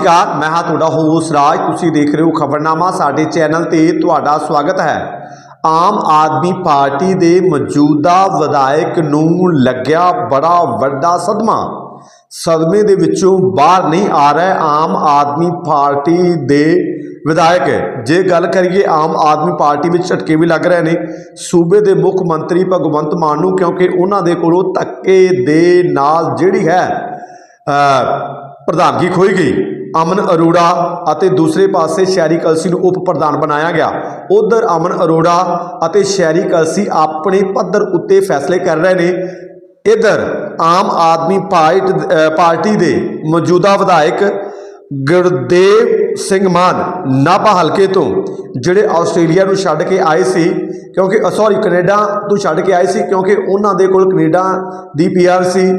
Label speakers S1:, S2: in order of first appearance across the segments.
S1: ਸ਼੍ਰੀ ਅਕਾਲ ਮੈਂ ਹਾਂ ਤੁਹਾਡਾ ਹੋਸ਼ ਰਾਜ। ਤੁਸੀਂ ਦੇਖ ਰਹੇ ਹੋ ਖਬਰਨਾਮਾ। ਸਾਡੇ ਚੈਨਲ ਤੇ ਤੁਹਾਡਾ ਸਵਾਗਤ ਹੈ। ਆਮ ਆਦਮੀ ਪਾਰਟੀ ਦੇ ਮੌਜੂਦਾ ਵਿਧਾਇਕ ਨੂੰ ਲੱਗਿਆ ਬੜਾ ਵੱਡਾ ਸਦਮਾ। ਸਦਮੇ ਦੇ ਵਿੱਚੋਂ ਬਾਹਰ ਨਹੀਂ ਆ ਰਿਹਾ ਆਮ ਆਦਮੀ ਪਾਰਟੀ ਦੇ ਵਿਧਾਇਕ। ਜੇ ਗੱਲ ਕਰੀਏ ਆਮ ਆਦਮੀ ਪਾਰਟੀ ਵਿੱਚ ਝਟਕੇ ਵੀ ਲੱਗ ਰਹੇ ਨੇ ਸੂਬੇ ਦੇ ਮੁੱਖ ਮੰਤਰੀ ਭਗਵੰਤ ਮਾਨ ਨੂੰ, ਕਿਉਂਕਿ ਉਹਨਾਂ ਦੇ ਕੋਲੋਂ ਧੱਕੇ ਦੇ ਨਾਲ ਜਿਹੜੀ ਹੈ ਪ੍ਰਧਾਨਗੀ ਖੋਈ ਗਈ। ਅਮਨ ਅਰੋੜਾ ਅਤੇ ਦੂਸਰੇ ਪਾਸੇ ਸ਼ਹਿਰੀ ਕਲਸੀ ਨੂੰ ਉਪ ਪ੍ਰਧਾਨ ਬਣਾਇਆ ਗਿਆ। ਉਧਰ ਅਮਨ ਅਰੋੜਾ ਅਤੇ ਸ਼ਹਿਰੀ ਕਲਸੀ ਆਪਣੇ ਪੱਧਰ ਉੱਤੇ ਫੈਸਲੇ ਕਰ ਰਹੇ ਨੇ। ਇਧਰ ਆਮ ਆਦਮੀ ਪਾਰਟ- ਪਾਰਟੀ ਦੇ ਮੌਜੂਦਾ ਵਿਧਾਇਕ ਗੁਰਦੇਵ ਸਿੰਘ ਮਾਨ ਨਾਭਾ ਹਲਕੇ ਤੋਂ, ਜਿਹੜੇ ਆਸਟ੍ਰੇਲੀਆ ਨੂੰ ਛੱਡ ਕੇ ਆਏ ਸੀ ਕਿਉਂਕਿ ਸੌਰੀ ਕੈਨੇਡਾ ਤੋਂ ਛੱਡ ਕੇ ਆਏ ਸੀ ਕਿਉਂਕਿ ਉਹਨਾਂ ਦੇ ਕੋਲ ਕੈਨੇਡਾ ਦੀ ਪੀਆਰ ਸੀ।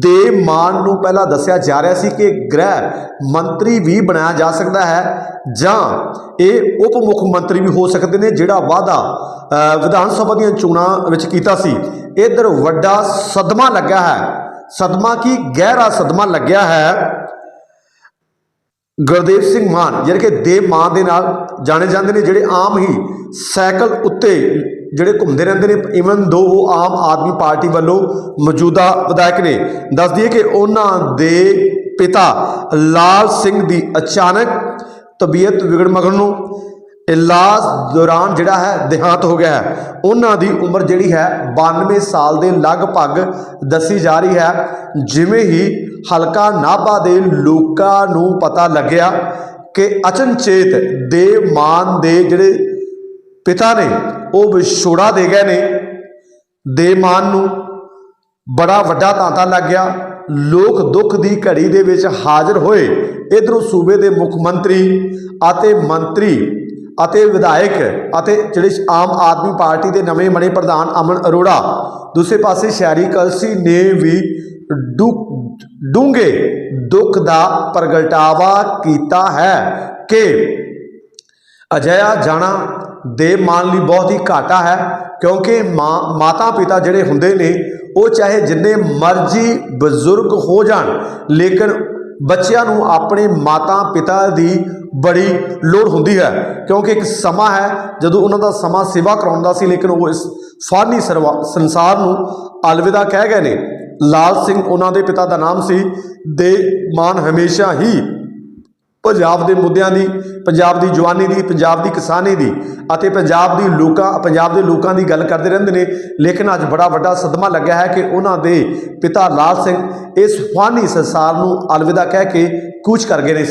S1: ਦੇ ਮਾਨ ਨੂੰ ਪਹਿਲਾਂ ਦੱਸਿਆ ਜਾ ਰਿਹਾ ਸੀ ਕਿ ਗ੍ਰਹਿ ਮੰਤਰੀ ਵੀ ਬਣਾਇਆ ਜਾ ਸਕਦਾ ਹੈ ਜਾਂ ਇਹ ਉਪ ਮੁੱਖ ਮੰਤਰੀ ਵੀ ਹੋ ਸਕਦੇ ਨੇ, ਜਿਹੜਾ ਵਾਅਦਾ ਵਿਧਾਨ ਸਭਾ ਦੀਆਂ ਚੋਣਾਂ ਵਿੱਚ ਕੀਤਾ ਸੀ। ਇਧਰ ਵੱਡਾ ਸਦਮਾ ਲੱਗਾ ਹੈ। ਸਦਮਾ ਕੀ? ਗਹਿਰਾ ਸਦਮਾ ਲੱਗਿਆ ਹੈ। ਗੁਰਦੇਵ ਸਿੰਘ ਮਾਨ ਜਿਹੜੇ ਕਿ ਦੇਵ ਮਾਨ ਦੇ ਨਾਲ ਜਾਣੇ ਜਾਂਦੇ ਨੇ, ਜਿਹੜੇ ਆਮ ਹੀ ਸਾਈਕਲ ਉੱਤੇ ਜਿਹੜੇ ਘੁੰਮਦੇ ਰਹਿੰਦੇ ਨੇ ਇਵਨ ਦੋ ਉਹ ਆਮ ਆਦਮੀ ਪਾਰਟੀ ਵੱਲੋਂ ਮੌਜੂਦਾ ਵਿਧਾਇਕ ਨੇ। ਦੱਸ ਦਈਏ ਕਿ ਉਹਨਾਂ ਦੇ ਪਿਤਾ ਲਾਲ ਸਿੰਘ ਦੀ ਅਚਾਨਕ ਤਬੀਅਤ ਵਿਗੜ ਮਗਰ ਨੂੰ ਇਲਾਜ ਦੌਰਾਨ ਜਿਹੜਾ ਹੈ, ਦੇਹਾਂਤ ਹੋ ਗਿਆ ਹੈ। ਉਹਨਾਂ ਦੀ ਉਮਰ ਜਿਹੜੀ ਹੈ 92 ਸਾਲ ਦੇ ਲਗਭਗ ਦੱਸੀ ਜਾ ਰਹੀ ਹੈ। ਜਿਵੇਂ ਹੀ ਹਲਕਾ ਨਾਭਾ ਦੇ ਲੋਕਾਂ ਨੂੰ ਪਤਾ ਲੱਗਿਆ ਕਿ ਅਚਨਚੇਤ ਦੇਵ ਮਾਨ ਦੇ ਜਿਹੜੇ ਪਿਤਾ ਨੇ, ਉਹ ਵਿਛੋੜਾ ਦੇ ਗਏ ਨੇ। ਦੇਵ ਮਾਨ ਨੂੰ ਬੜਾ ਵੱਡਾ ਤਾਂਤਾ ਲੱਗ ਗਿਆ। ਲੋਕ ਦੁੱਖ ਦੀ ਘੜੀ ਦੇ ਵਿੱਚ ਹਾਜ਼ਰ ਹੋਏ। ਇਧਰੋਂ ਸੂਬੇ ਦੇ ਮੁੱਖ ਮੰਤਰੀ ਅਤੇ ਮੰਤਰੀ ਅਤੇ ਵਿਧਾਇਕ ਅਤੇ ਜਿਹੜੇ ਆਮ ਆਦਮੀ ਪਾਰਟੀ ਦੇ ਨਵੇਂ ਬਣੇ ਪ੍ਰਧਾਨ ਅਮਨ ਅਰੋੜਾ, ਦੂਸਰੇ ਪਾਸੇ ਸ਼ਹਿਰੀ ਕਲਸੀ ਨੇ ਵੀ ਡੂੰਘੇ ਦੁੱਖ ਦਾ ਪ੍ਰਗਟਾਵਾ ਕੀਤਾ ਹੈ ਕਿ ਅਜਿਹਾ ਜਾਣਾ ਦੇ ਮਾਨ ਲਈ ਬਹੁਤ ਹੀ ਘਾਟਾ ਹੈ, ਕਿਉਂਕਿ ਮਾਂ, ਮਾਤਾ ਪਿਤਾ ਜਿਹੜੇ ਹੁੰਦੇ ਨੇ, ਉਹ ਚਾਹੇ ਜਿੰਨੇ ਮਰਜ਼ੀ ਬਜ਼ੁਰਗ ਹੋ ਜਾਣ, ਲੇਕਿਨ ਬੱਚਿਆਂ ਨੂੰ ਆਪਣੇ ਮਾਤਾ ਪਿਤਾ ਦੀ ਬੜੀ ਲੋੜ ਹੁੰਦੀ ਹੈ, ਕਿਉਂਕਿ ਇੱਕ ਸਮਾਂ ਹੈ ਜਦੋਂ ਉਹਨਾਂ ਦਾ ਸਮਾਂ ਸੇਵਾ ਕਰਾਉਣ ਦਾ ਸੀ, ਲੇਕਿਨ ਉਹ ਇਸ ਫਾਨੀ ਸਰਵਾ- ਸੰਸਾਰ ਨੂੰ ਅਲਵਿਦਾ ਕਹਿ ਗਏ ਨੇ। ਲਾਲ ਸਿੰਘ ਉਹਨਾਂ ਦੇ ਪਿਤਾ ਦਾ ਨਾਮ ਸੀ, ਦੇ ਮਾਨ ਹਮੇਸ਼ਾ ਹੀ ਪੰਜਾਬ ਦੇ ਮੁੱਦਿਆਂ ਦੀ, ਪੰਜਾਬ ਦੀ ਜਵਾਨੀ ਦੀ, ਪੰਜਾਬ ਦੀ ਕਿਸਾਨੀ ਦੀ ਅਤੇ ਪੰਜਾਬ ਦੀ ਲੋਕਾਂ, ਪੰਜਾਬ ਦੇ ਲੋਕਾਂ ਦੀ ਗੱਲ ਕਰਦੇ ਰਹਿੰਦੇ ਨੇ। ਲੇਕਿਨ ਅੱਜ ਬੜਾ ਵੱਡਾ ਸਦਮਾ ਲੱਗਿਆ ਹੈ ਕਿ ਉਹਨਾਂ ਦੇ ਪਿਤਾ ਲਾਲ ਸਿੰਘ ਇਸ ਫਾਨੀ ਸੰਸਾਰ ਨੂੰ ਅਲਵਿਦਾ ਕਹਿ ਕੇ ਕੂਚ ਕਰ ਗਏ ਨੇ।